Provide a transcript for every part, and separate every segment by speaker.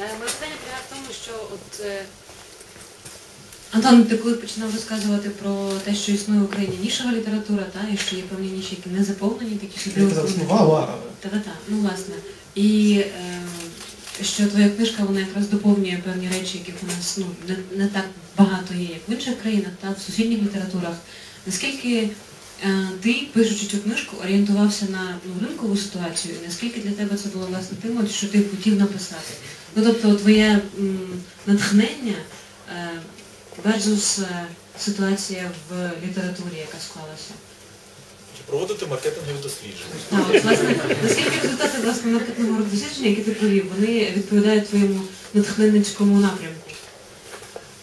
Speaker 1: Е, Моє питання полягає в тому, що от е,
Speaker 2: Антон, ти коли починав розказувати про те, що існує в Україні нішова література, та, і що є певні ніші, які не заповнені, такі собі
Speaker 3: Я казав, існувала.
Speaker 2: Та-та-та, ну власне. І е, що твоя книжка вона якраз доповнює певні речі, яких у нас ну, не, не так багато є, як в інших країнах, та в сусідніх літературах. Наскільки ти, пишучи цю книжку, орієнтувався на ну, ринкову ситуацію, і наскільки для тебе це було власне тим, от, що ти хотів написати? Ну тобто твоє м, натхнення е, versus е, ситуація в літературі, яка склалася.
Speaker 4: Чи проводити маркетингові дослідження?
Speaker 2: Так, от, власне, наскільки результати власне маркетингового дослідження, які ти провів, вони відповідають твоєму натхненницькому напрямку?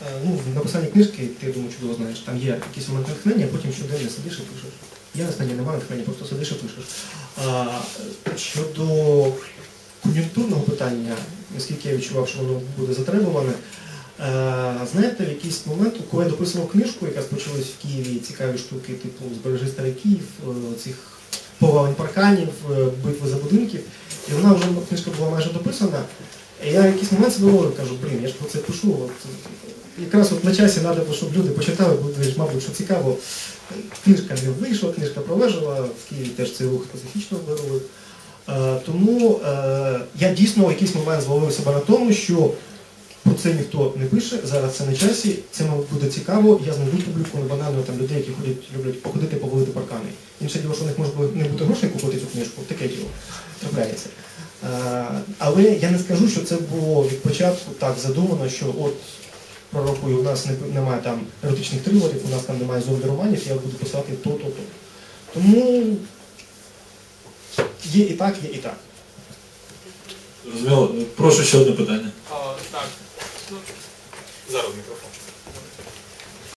Speaker 3: Е, Ну, в написанні книжки, ти думаю, чудово знаєш, там є якийсь момент натхнення, а потім щоденно сидиш і пишеш. Я натхнення немає натхнення, просто сидиш і пишеш. А, щодо кон'юнктурного питання, наскільки я відчував, що воно буде затребуване, е, знаєте, в якийсь момент, коли я дописував книжку, яка почалась в Києві, цікаві штуки, типу Збережи старий Київ, е, цих повалень парканів, битви за будинків, і вона вже книжка була майже дописана. І я в якийсь момент себе кажу, блін, я ж про це пишу. От, якраз от на часі треба, щоб люди почитали, бо мабуть, що цікаво. Книжка не вийшла, книжка пролежала, в Києві теж цей рух специфічно виробив. Е, тому е, я дійсно в якийсь момент зловив себе на тому, що про це ніхто не пише, зараз це на часі, це мабуть буде цікаво, я знайду публіку не банально там людей, які ходять, люблять походити, повалити паркани. Інше діло, що у них може не бути грошей купити цю книжку, таке діло трапляється. Е, Але я не скажу, що це було від початку так задумано, що от пророкую, у нас не- немає там еротичних трилерів, у нас там немає зомбі романів, я буду писати то, то, то. Тому є і так, є і так.
Speaker 4: Зрозуміло. Прошу ще одне питання.
Speaker 5: А, так. Ну,
Speaker 4: Зараз мікрофон.